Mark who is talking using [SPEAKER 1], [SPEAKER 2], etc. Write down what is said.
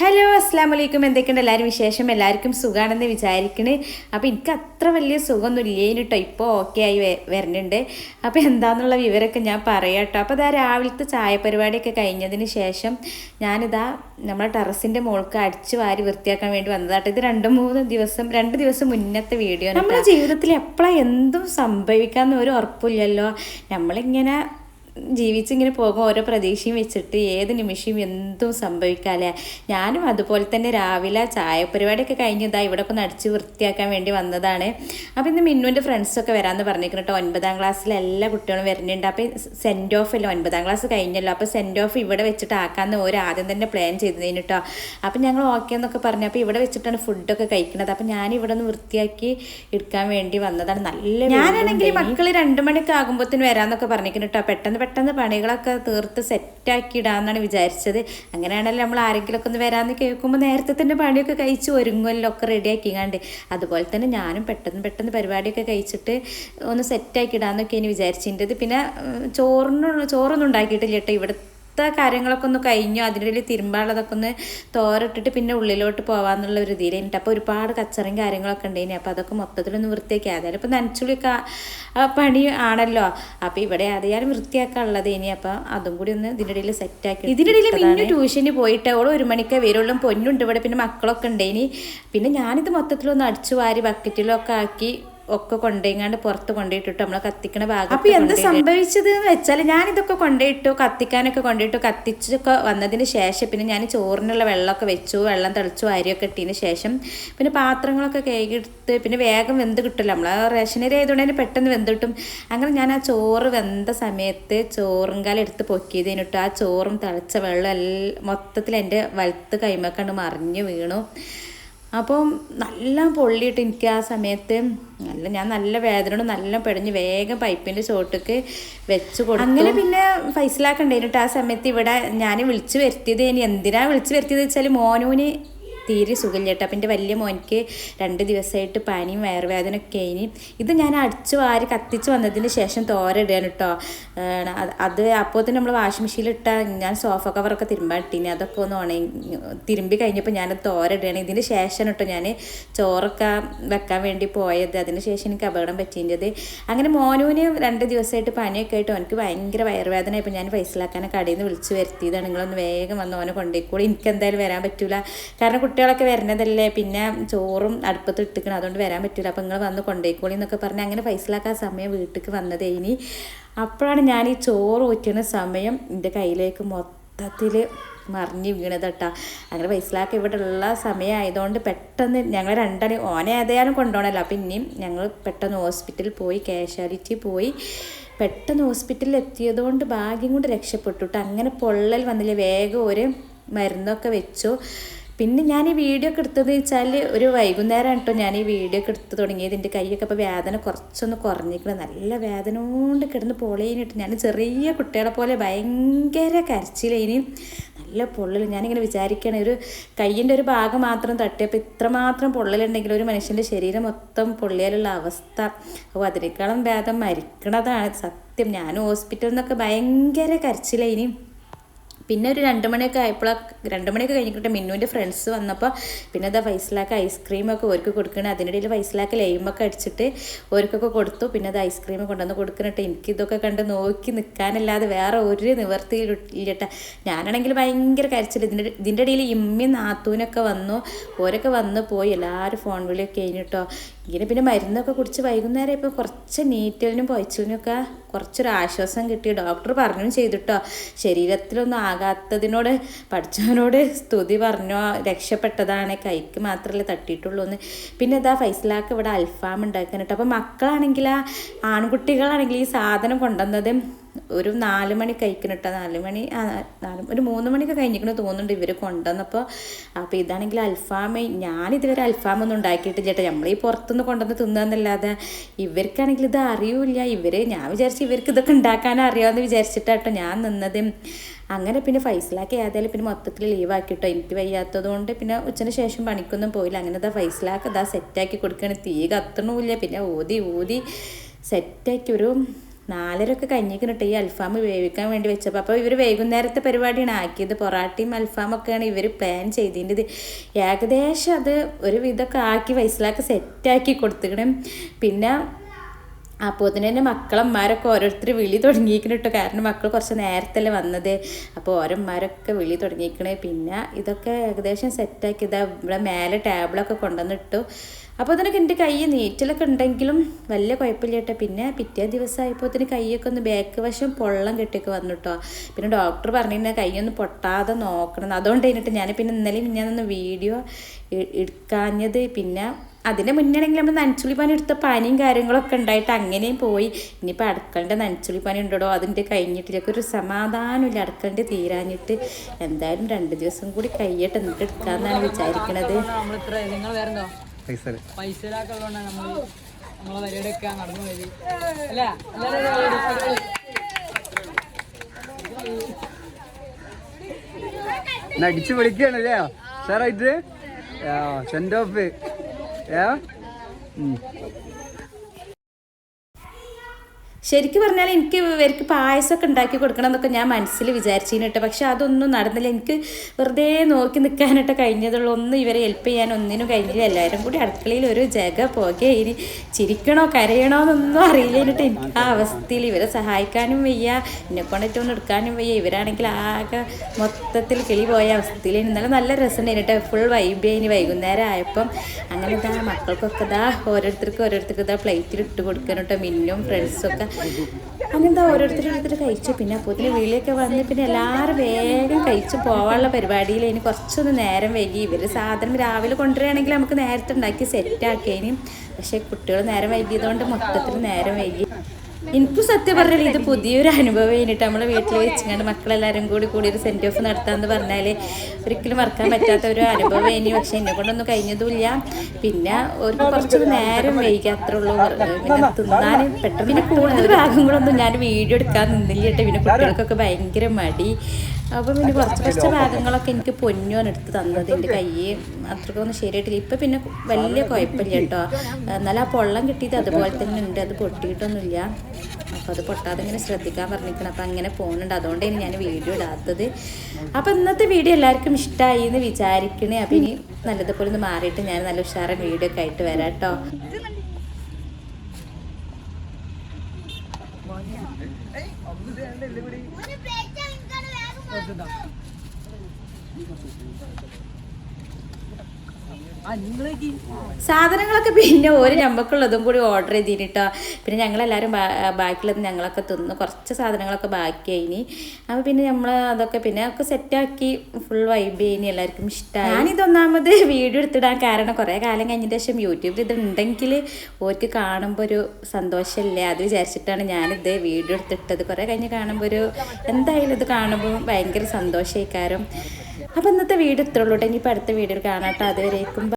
[SPEAKER 1] Hello അസ്സാം വലൈക്കും എന്തൊക്കെയുണ്ട്? എല്ലാവരും വിശേഷം? എല്ലാവർക്കും സുഖമാണെന്ന് വിചാരിക്കണേ. അപ്പോൾ എനിക്ക് അത്ര വലിയ സുഖമൊന്നും ഇല്ലേനു കേട്ടോ ഇപ്പോൾ ഓക്കെ ആയി വരുന്നുണ്ട് അപ്പോൾ എന്താണെന്നുള്ള വിവരമൊക്കെ ഞാൻ പറയാം കേട്ടോ അപ്പോൾ ഇതാ രാവിലത്തെ ചായ പരിപാടിയൊക്കെ കഴിഞ്ഞതിന് ശേഷം ഞാനിതാ നമ്മളെ ടെറസിന്റെ മുകൾക്ക് അടിച്ചു വാരി വൃത്തിയാക്കാൻ വേണ്ടി വന്നതാട്ടോ. ഇത് രണ്ട് മൂന്ന് ദിവസം രണ്ട് ദിവസം മുന്നത്തെ വീഡിയോ നമ്മുടെ ജീവിതത്തിൽ എപ്പോഴാണ് എന്തും സംഭവിക്കാമെന്ന് ഒരു ഉറപ്പില്ലല്ലോ നമ്മളിങ്ങനെ ജീവിച്ചിങ്ങനെ പോകും ഓരോ പ്രതീക്ഷയും വെച്ചിട്ട് ഏത് നിമിഷവും എന്തും സംഭവിക്കാല്ലേ? ഞാനും അതുപോലെ തന്നെ രാവിലെ ചായ പരിപാടിയൊക്കെ കഴിഞ്ഞതാ ഇവിടെ ഒക്കെ നടിച്ച് വൃത്തിയാക്കാൻ വേണ്ടി വന്നതാണ്. അപ്പോൾ ഇന്ന് മിന്നുവിന്റെ ഫ്രണ്ട്സൊക്കെ വരാമെന്ന് പറഞ്ഞിരിക്കുന്നു കേട്ടോ ഒൻപതാം ക്ലാസ്സിലെ എല്ലാ കുട്ടികളും വരുന്നുണ്ട്. അപ്പോൾ സെൻഡ് ഓഫ് അല്ലേ? ഒൻപതാം ക്ലാസ് കഴിഞ്ഞല്ലോ. അപ്പോൾ സെൻഡ് ഓഫ് ഇവിടെ വെച്ചിട്ട് ആക്കാമെന്ന് ഓരോ ആദ്യം തന്നെ പ്ലാൻ ചെയ്തതിന് കേട്ടോ അപ്പോൾ ഞങ്ങൾ ഓക്കെ എന്നൊക്കെ പറഞ്ഞു അപ്പോൾ ഇവിടെ വെച്ചിട്ടാണ് ഫുഡൊക്കെ കഴിക്കുന്നത് അപ്പോൾ ഞാൻ ഇവിടെ നിന്ന് വൃത്തിയാക്കി എടുക്കാൻ വേണ്ടി വന്നതാണ്. നല്ല ഞാനാണെങ്കിൽ മക്കൾ രണ്ട് മണിക്ക് ആകുമ്പോഴത്തേന് വരാമെന്നൊക്കെ പറഞ്ഞിരിക്കുന്നു കേട്ടോ പെട്ടെന്ന് പെട്ടെന്ന് പണികളൊക്കെ തീർത്ത് സെറ്റാക്കി ഇടാമെന്നാണ് വിചാരിച്ചത്. അങ്ങനെയാണല്ലോ നമ്മൾ ആരെങ്കിലുമൊക്കെ ഒന്ന് വരാമെന്ന് കേൾക്കുമ്പോൾ നേരത്തെ തന്നെ പണിയൊക്കെ കഴിച്ച് ഒരുങ്ങുമല്ലോ ഒക്കെ റെഡിയാക്കിങ്ങാണ്ട്. അതുപോലെ തന്നെ ഞാനും പെട്ടെന്ന് പെട്ടെന്ന് പരിപാടിയൊക്കെ കഴിച്ചിട്ട് ഒന്ന് സെറ്റാക്കി ഇടാമെന്നൊക്കെ ഇനി വിചാരിച്ചിട്ടുണ്ട് പിന്നെ ചോറിനുള്ള ചോറൊന്നും ഉണ്ടാക്കിയിട്ടില്ല കേട്ടോ ഇവിടുത്തെ കാര്യങ്ങളൊക്കെ ഒന്ന് കഴിഞ്ഞു അതിന്റെ ഇടയിൽ തിരുമ്പാളതൊക്കെ ഒന്ന് തോരട്ടിട്ട് പിന്നെ ഉള്ളിലോട്ട് പോകാമെന്നുള്ള ഒരു ഇതിലേനിട്ട് അപ്പോൾ ഒരുപാട് കച്ചറയും കാര്യങ്ങളൊക്കെ ഉണ്ടായിനി. അപ്പോൾ അതൊക്കെ മൊത്തത്തിലൊന്ന് വൃത്തിയാക്കി. അതായത് ഇപ്പോൾ നനച്ചുള്ളിയൊക്കെ ആ പണി ആണല്ലോ. അപ്പോൾ ഇവിടെ അതായാലും വൃത്തിയാക്കാനുള്ളത് ഇനി അപ്പോൾ അതും കൂടി ഒന്ന് ഇതിന്റെ ഇടയിൽ സെറ്റാക്കി ഇതിന്റെ ഇടയിൽ പിന്നെ ട്യൂഷന് പോയിട്ട് ഓൾ ഒരു മണിക്ക് വരുള്ളൂ. പൊന്നുണ്ട് ഇവിടെ പിന്നെ മക്കളൊക്കെ ഉണ്ടായിനി. പിന്നെ ഞാനിത് മൊത്തത്തിലൊന്ന് അടിച്ചു വാരി ബക്കറ്റിലൊക്കെ ആക്കി ഒക്കെ കൊണ്ടുപോയിങ്ങാണ്ട് പുറത്ത് കൊണ്ടുപോയിട്ടിട്ട് നമ്മളെ കത്തിക്കണ ഭാഗം അപ്പൊ എന്ത് സംഭവിച്ചത് എന്ന് വെച്ചാൽ ഞാൻ ഇതൊക്കെ കൊണ്ടുപോയിട്ടു കത്തിക്കാനൊക്കെ കൊണ്ടുപോയിട്ടു കത്തിച്ചൊക്കെ വന്നതിന് ശേഷം പിന്നെ ഞാൻ ചോറിനുള്ള വെള്ളമൊക്കെ വെച്ചു വെള്ളം തെളിച്ചു അരിയൊക്കെ ഇട്ടതിന് ശേഷം പിന്നെ പാത്രങ്ങളൊക്കെ കഴുകിയെടുത്ത് പിന്നെ വേഗം വെന്ത് കിട്ടില്ല നമ്മൾ റേഷനരി ആയതുകൊണ്ട് തന്നെ പെട്ടെന്ന് വെന്ത് കിട്ടും. അങ്ങനെ ഞാൻ ആ ചോറ് വെന്ത സമയത്ത് ചോറും കാലം എടുത്ത് പൊക്കിയതിനിട്ട് ആ ചോറും തിളച്ച വെള്ളം എല്ലാം മൊത്തത്തിൽ എന്റെ വലുത്ത് കൈമക്കണ്ട് മറിഞ്ഞു വീണു. അപ്പം നല്ല പൊള്ളിയിട്ട് എനിക്ക് ആ സമയത്ത് നല്ല ഞാൻ നല്ല വേദനയോട് നല്ല പിടഞ്ഞ് വേഗം പൈപ്പിന്റെ ചോട്ടക്ക് വെച്ച് കൊടുത്തു. അങ്ങനെ പിന്നെ ഫൈസലാക്കണ്ടേനിട്ട് ആ സമയത്ത് ഇവിടെ ഞാൻ വിളിച്ചു വരുത്തിയത് ഇനി എന്തിനാ വിളിച്ചു വരുത്തിയത് വെച്ചാൽ മോനൂന് തീരെ സുഖമില്ല കേട്ടോ. അപ്പം എന്റെ വലിയ മോനിക്ക് രണ്ട് ദിവസമായിട്ട് പനിയും വയറുവേദനയൊക്കെ ഇനി ഇത് ഞാൻ അടിച്ചു വാരി കത്തിച്ച് വന്നതിന് ശേഷം തോര ഇടുകയാണ് കേട്ടോ അത് അപ്പോൾ തന്നെ നമ്മൾ വാഷിംഗ് മെഷീനിൽ ഇട്ട ഞാൻ സോഫ കവറൊക്കെ തിരുമ്പാൻ ഇട്ടീനി. അതൊക്കെ ഒന്ന് ഉണങ്ങി തിരുമ്പി കഴിഞ്ഞപ്പോൾ ഞാൻ തോരയിടുകയാണ്. ഇതിന് ശേഷം കേട്ടോ ഞാൻ ചോറൊക്കെ വെക്കാൻ വേണ്ടി പോയത്. അതിന് ശേഷം എനിക്ക് അപകടം പറ്റിയത് അങ്ങനെ മോനൂന് രണ്ട് ദിവസമായിട്ട് പനിയൊക്കെ ആയിട്ട് എനിക്ക് ഭയങ്കര വയറുവേദന ഇപ്പം ഞാൻ പൈസലാക്കാനെ കടയിൽ നിന്ന് വിളിച്ച് വരുത്തിയതാണ്. നിങ്ങളൊന്ന് വേഗം വന്ന് ഓനെ കൊണ്ടുപോയിക്കോളൂ. എനിക്ക് എന്തായാലും വരാൻ പറ്റൂല. കാരണം കുട്ടികളൊക്കെ വരുന്നതല്ലേ? പിന്നെ ചോറും അടുപ്പത്ത് ഇട്ടിക്കണം അതുകൊണ്ട് വരാൻ പറ്റില്ല അപ്പം നിങ്ങൾ വന്ന് കൊണ്ടേക്കോളി എന്നൊക്കെ പറഞ്ഞ് അങ്ങനെ ഫൈസലാക്കാൻ സമയം വീട്ടിലേക്ക് വന്നത് ഇനി. അപ്പോഴാണ് ഞാൻ ഈ ചോറ് ഊറ്റുന്ന സമയം എന്റെ കയ്യിലേക്ക് മൊത്തത്തിൽ മറിഞ്ഞ് വീണത് കേട്ടോ അങ്ങനെ പൈസലാക്ക് ഇവിടെ ഉള്ള സമയമായതുകൊണ്ട് പെട്ടെന്ന് ഞങ്ങൾ രണ്ടാണ് ഓനെ ഏതായാലും കൊണ്ടുപോകണമല്ലോ അപ്പം ഇനിയും ഞങ്ങൾ പെട്ടെന്ന് ഹോസ്പിറ്റലിൽ പോയി കാഷ്വാലിറ്റി പോയി. പെട്ടെന്ന് ഹോസ്പിറ്റലിൽ എത്തിയതുകൊണ്ട് ഭാഗ്യം കൊണ്ട് രക്ഷപ്പെട്ടു അങ്ങനെ പൊള്ളൽ വന്നില്ല വേഗം ഒരു മരുന്നൊക്കെ വെച്ചു. പിന്നെ ഞാൻ ഈ വീഡിയോ ഒക്കെ എടുത്തത് വെച്ചാൽ ഒരു വൈകുന്നേരം കേട്ടോ ഞാൻ ഈ വീഡിയോ ഒക്കെ എടുത്ത് തുടങ്ങിയത്. എന്റെ കൈയൊക്കെ ഇപ്പോൾ വേദന കുറച്ചൊന്ന് കുറഞ്ഞിരിക്കണം. നല്ല വേദന കൊണ്ട് കിടന്ന് പൊളയിനിട്ട് ഞാൻ ചെറിയ കുട്ടികളെ പോലെ ഭയങ്കര കരച്ചിലേനി. നല്ല പൊള്ളൽ ഞാനിങ്ങനെ വിചാരിക്കുകയാണ് ഒരു കയ്യിന്റെ ഒരു ഭാഗം മാത്രം തട്ടിയപ്പോൾ ഇത്രമാത്രം പൊള്ളലുണ്ടെങ്കിൽ ഒരു മനുഷ്യന്റെ ശരീരം മൊത്തം പൊള്ളിയാലുള്ള അവസ്ഥ. അപ്പോൾ അതിനേക്കാളും ഭേദം മരിക്കണതാണ് സത്യം. ഞാൻ ഹോസ്പിറ്റലിൽ നിന്നൊക്കെ ഭയങ്കര കരച്ചിലേനി. പിന്നെ ഒരു രണ്ട് മണിയൊക്കെ ആയപ്പോഴാണ് രണ്ട് മണിയൊക്കെ കഴിഞ്ഞിട്ട് മിന്നുവിന്റെ ഫ്രണ്ട്സ് വന്നപ്പോൾ പിന്നെ അതാ ഫൈസലാക്ക് ഐസ്ക്രീമൊക്കെ ഓർക്ക് കൊടുക്കണം. അതിനിടയിൽ ഫൈസലാക്ക് ലൈമൊക്കെ അടിച്ചിട്ട് ഓർക്കൊക്കെ കൊടുത്തു. പിന്നെ അത് ഐസ്ക്രീം കൊണ്ടുവന്ന് കൊടുക്കണിട്ട്. എനിക്കിതൊക്കെ കണ്ട് നോക്കി നിൽക്കാനല്ലാതെ വേറെ ഒരു നിവർത്തിയില്ല ഞാനാണെങ്കിൽ ഭയങ്കര കരച്ചിൽ ഇതിന്റെ ഇതിന്റെ ഇടയിൽ ഇമ്മി നാത്തൂനൊക്കെ വന്നു. ഓരൊക്കെ വന്ന് പോയി. എല്ലാവരും ഫോൺ വിളിയൊക്കെ കഴിഞ്ഞിട്ടോ. ഇങ്ങനെ പിന്നെ മരുന്നൊക്കെ കുടിച്ച് വൈകുന്നേരം ഇപ്പോൾ കുറച്ച് നീറ്റലിനും പൊയച്ചിലിനൊക്കെ കുറച്ചൊരു ആശ്വാസം കിട്ടി. ഡോക്ടർ പറഞ്ഞു ചെയ്തിട്ടോ. ശരീരത്തിലൊന്നും ആകാത്തതിനോട് പഠിച്ചവനോട് സ്തുതി പറഞ്ഞു രക്ഷപ്പെട്ടതാണ് കൈക്ക് മാത്രമല്ലേ തട്ടിയിട്ടുള്ളൂ എന്ന്. പിന്നെ ഇതാ ഫൈസലാക്ക് ഇവിടെ അൽഫാം ഉണ്ടാക്കാനിട്ട്. അപ്പോൾ മക്കളാണെങ്കിൽ ആൺകുട്ടികളാണെങ്കിൽ ഈ സാധനം കൊണ്ടുവന്നത് ഒരു നാല് മണി കഴിക്കണിട്ടോ. നാല് മണി ആ, നാല് ഒരു മൂന്ന് മണിയൊക്കെ കഴിഞ്ഞിരിക്കണ തോന്നുന്നുണ്ട് ഇവർ കൊണ്ടുവന്നപ്പോൾ അപ്പോൾ ഇതാണെങ്കിൽ അൽഫാം ഞാനിതുവരെ അൽഫാമൊന്നും ഉണ്ടാക്കിയിട്ട് ചേട്ടാ. നമ്മൾ ഈ പുറത്തുനിന്ന് കൊണ്ടുവന്ന് തിന്നാന്നല്ലാതെ ഇവർക്കാണെങ്കിൽ ഇത് അറിയില്ല. ഇവർ ഞാൻ വിചാരിച്ചു ഇവർക്ക് ഇതൊക്കെ ഉണ്ടാക്കാൻ അറിയാമെന്ന് വിചാരിച്ചിട്ടാട്ടോ ഞാൻ നിന്നത്. അങ്ങനെ പിന്നെ ഫൈസലാക്കി ഏതായാലും പിന്നെ മൊത്തത്തിൽ ലീവാക്കിട്ടോ. എനിക്ക് വയ്യാത്തതുകൊണ്ട് പിന്നെ ഉച്ചന് ശേഷം പണിക്കൊന്നും പോയില്ല. അങ്ങനെ ഇതാ ഫൈസലാക്ക് ഇതാ സെറ്റാക്കി കൊടുക്കുകയാണ് തീ കത്തണമില്ല പിന്നെ ഊതി ഊതി സെറ്റാക്കി ഒരു നാലരൊക്കെ കഴിഞ്ഞിട്ട് ഈ അൽഫാം വേവിക്കാൻ വേണ്ടി വെച്ചപ്പോൾ അപ്പോൾ ഇവർ വൈകുന്നേരത്തെ പരിപാടിയാണ്. ആക്കിയത് പൊറാട്ടയും അൽഫാമൊക്കെയാണ് ഇവർ പ്ലാൻ ചെയ്തിന്റെത് ഏകദേശം അത് ഒരു വിധമൊക്കെ ആക്കി വയസ്സിലാക്കി സെറ്റാക്കി കൊടുത്തിക്കണം. പിന്നെ അപ്പോൾ തന്നെ മക്കളന്മാരൊക്കെ ഓരോരുത്തർ വിളി തുടങ്ങിയിരിക്കണം കേട്ടോ കാരണം മക്കൾ കുറച്ച് നേരത്തല്ലേ വന്നത്. അപ്പോൾ ഓരോന്മാരൊക്കെ വിളി തുടങ്ങിയിരിക്കണേ. പിന്നെ ഇതൊക്കെ ഏകദേശം സെറ്റാക്കി ഇതാ ഇവിടെ മേലെ ടേബിളൊക്കെ കൊണ്ടുവന്നിട്ടു. അപ്പോൾ അതിനൊക്കെ എന്റെ കൈ നീറ്റലൊക്കെ ഉണ്ടെങ്കിലും വലിയ കുഴപ്പമില്ല കേട്ടോ. പിന്നെ പിറ്റേ ദിവസമായപ്പോൾ അതിന് കൈയൊക്കെ ഒന്ന് ബാക്ക് വശം പൊള്ളം കെട്ടിയൊക്കെ വന്നു കേട്ടോ പിന്നെ ഡോക്ടർ പറഞ്ഞിരുന്ന കൈയൊന്ന് പൊട്ടാതെ നോക്കണം. അതുകൊണ്ട് കഴിഞ്ഞിട്ട് ഞാൻ പിന്നെ ഇന്നലെയും ഞാനൊന്ന് വീഡിയോ എടുക്കാഞ്ഞത്. പിന്നെ അതിന്റെ മുന്നാണെങ്കിൽ നമ്മൾ നനച്ചുള്ളി പനി എടുത്ത പനിയും കാര്യങ്ങളൊക്കെ ഉണ്ടായിട്ട് അങ്ങനെയും പോയി. ഇനിയിപ്പോൾ അടുക്കളന്റെ നനച്ചുള്ളി പനി ഉണ്ടോ അതിന്റെ കഴിഞ്ഞിട്ടില്ലൊക്കെ ഒരു സമാധാനമില്ല അടുക്കളന്റെ തീരാഞ്ഞിട്ട് എന്തായാലും രണ്ട് ദിവസം കൂടി കയ്യട്ട് എന്നിട്ട് എടുക്കാമെന്നാണ് വിചാരിക്കണത്.
[SPEAKER 2] നമ്മൾ ഇത്ര നിങ്ങൾ വേറെന്തോ?
[SPEAKER 3] പൈസ
[SPEAKER 2] പൈസയിലൊക്കെ നമ്മൾ നമ്മളെ പരിപാടിയൊക്കെ നടന്നു പോയത്. അല്ല? എല്ലാവരും
[SPEAKER 3] അടിച്ചു വിളിക്കുകയാണല്ലേ? സാറായിട്ട് സെൻഡ് ഓഫ് Yeah? Mm.
[SPEAKER 1] ശരിക്കും പറഞ്ഞാൽ എനിക്ക് ഇവർക്ക് പായസമൊക്കെ ഉണ്ടാക്കി കൊടുക്കണം എന്നൊക്കെ ഞാൻ മനസ്സിൽ വിചാരിച്ചിട്ട് പക്ഷെ അതൊന്നും നടന്നില്ല. എനിക്ക് വെറുതെ നോക്കി നിൽക്കാനായിട്ട് കഴിഞ്ഞതുള്ളൂ. ഒന്നും ഇവരെ ഹെൽപ്പ് ചെയ്യാൻ ഒന്നിനും കഴിഞ്ഞില്ല. എല്ലാവരും കൂടി അടുക്കളയിൽ ഒരു ജഗ പോകെ ഇനി ചിരിക്കണോ കരയണോ എന്നൊന്നും അറിയില്ല. എന്നിട്ട് എനിക്ക് ആ അവസ്ഥയിൽ ഇവരെ സഹായിക്കാനും വയ്യ. എന്നെ കൊണ്ടിട്ടൊന്നും എടുക്കാനും വയ്യ. ഇവരാണെങ്കിൽ ആകെ മൊത്തത്തിൽ കിളി പോയ അവസ്ഥയിൽ ഇന്നലെ നല്ല രസമുണ്ടായിരുന്നു കേട്ടോ. ഫുൾ വൈബ് ഇനി വൈകുന്നേരം ആയപ്പം അങ്ങനെ ഇതാ മക്കൾക്കൊക്കെ ഇതാ ഓരോരുത്തർക്കും ഓരോരുത്തർക്ക് ഇതാ പ്ലേറ്റിൽ ഇട്ട് കൊടുക്കാനോട്ടോ മിന്നും മിന്നും ഫ്രണ്ട്സൊക്കെ അങ്ങനത്തെ ഓരോരുത്തർ കഴിച്ചു. പിന്നെ അപ്പോത്തിന് വിളിയൊക്കെ വന്ന് പിന്നെ എല്ലാവരും വേഗം കഴിച്ചു പോകാനുള്ള പരിപാടിയിൽ ഇനി കുറച്ചൊന്ന് നേരം വൈകി. ഇവർ സാധനം രാവിലെ കൊണ്ടുവരികയാണെങ്കിൽ നമുക്ക് നേരത്തെ ഉണ്ടാക്കി സെറ്റാക്കിയതിന് പക്ഷേ കുട്ടികൾ നേരം വൈകിയതുകൊണ്ട് മൊത്തത്തിൽ നേരം വൈകി. എനിക്കും സത്യം പറഞ്ഞാൽ ഇത് പുതിയൊരു അനുഭവം കഴിഞ്ഞിട്ട് നമ്മളെ വീട്ടിൽ വെച്ചുകൊണ്ട് മക്കളെല്ലാവരും കൂടി കൂടി ഒരു സെന്റ് ഓഫ് നടത്താമെന്ന് പറഞ്ഞാൽ ഒരിക്കലും മറക്കാൻ പറ്റാത്ത ഒരു അനുഭവം ഇനി പക്ഷെ എന്നെ കൊണ്ടൊന്നും കഴിഞ്ഞതുമില്ല. പിന്നെ ഒരു കുറച്ച് നേരം വൈകി അത്ര ഉള്ളൂ. പിന്നെ തിന്നാൻ പെട്ടെന്ന് പിന്നെ കൂടുതൽ ഭാഗങ്ങളൊന്നും ഞാൻ വീഡിയോ എടുക്കാൻ നിന്നില്ല കേട്ടോ. പിന്നെ കുട്ടികൾക്കൊക്കെ ഭയങ്കര മടി. അപ്പോൾ പിന്നെ കുറച്ച് കുറച്ച് ഭാഗങ്ങളൊക്കെ എനിക്ക് പൊന്നുവാൻ എടുത്ത് തന്നത്. എന്റെ കൈ അത്രക്കൊന്നും ശരിയായിട്ടില്ല. ഇപ്പം പിന്നെ വലിയ കുഴപ്പമില്ല കേട്ടോ. എന്നാലും ആ പൊള്ളം കിട്ടിയത് അതുപോലെ തന്നെ ഉണ്ട്. അത് പൊട്ടിയിട്ടൊന്നുമില്ല. അപ്പോൾ അത് പൊട്ടാതെ ഇങ്ങനെ ശ്രദ്ധിക്കാൻ പറഞ്ഞിരിക്കണം. അപ്പം അങ്ങനെ പോകുന്നുണ്ട്. അതുകൊണ്ടാണ് ഞാൻ വീഡിയോ ഇടാത്തത്. അപ്പം ഇന്നത്തെ വീഡിയോ എല്ലാവർക്കും ഇഷ്ടമായി എന്ന് വിചാരിക്കണേ. അപ്പം ഇനി നല്ലതുപോലെ ഒന്ന് മാറിയിട്ട് ഞാൻ നല്ല ഉഷാറൻ വീഡിയോ ഒക്കെ ആയിട്ട് വരാം കേട്ടോ.
[SPEAKER 2] ആ നിങ്ങളേക്ക്
[SPEAKER 1] സാധനങ്ങളൊക്കെ പിന്നെ ഒരു ഞമ്മക്കുള്ളതും കൂടി ഓർഡർ ചെയ്തിട്ടോ പിന്നെ ഞങ്ങളെല്ലാവരും എല്ലാവരും ബാക്കിയുള്ളത് ഞങ്ങളൊക്കെ തിന്നു കുറച്ച് സാധനങ്ങളൊക്കെ ബാക്കിയായിനി. അപ്പോൾ പിന്നെ നമ്മൾ അതൊക്കെ പിന്നെ ഒക്കെ സെറ്റാക്കി ഫുൾ വൈബ് ചെയ്യുന്നു എല്ലാവർക്കും ഇഷ്ടമായി ഞാനിതൊന്നാമത് വീഡിയോ എടുത്തിടാൻ കാരണം കുറേ കാലം കഴിഞ്ഞതിന് ശേഷം യൂട്യൂബിൽ ഇത് ഉണ്ടെങ്കിൽ ഓർക്ക് കാണുമ്പോൾ ഒരു സന്തോഷമില്ലേ അത് വിചാരിച്ചിട്ടാണ് ഞാനിത് വീഡിയോ എടുത്തിട്ടത്. കുറേ കഴിഞ്ഞ് കാണുമ്പോൾ ഒരു എന്തായാലും ഇത് കാണുമ്പോൾ ഭയങ്കര സന്തോഷമായിക്കാരം അപ്പോൾ ഇന്നത്തെ വീഡിയോ ഇത്രയുള്ളൂ കേട്ടോ ഇനിയിപ്പോൾ അടുത്ത വീഡിയോ കാണാട്ടോ. അതുവരേക്കും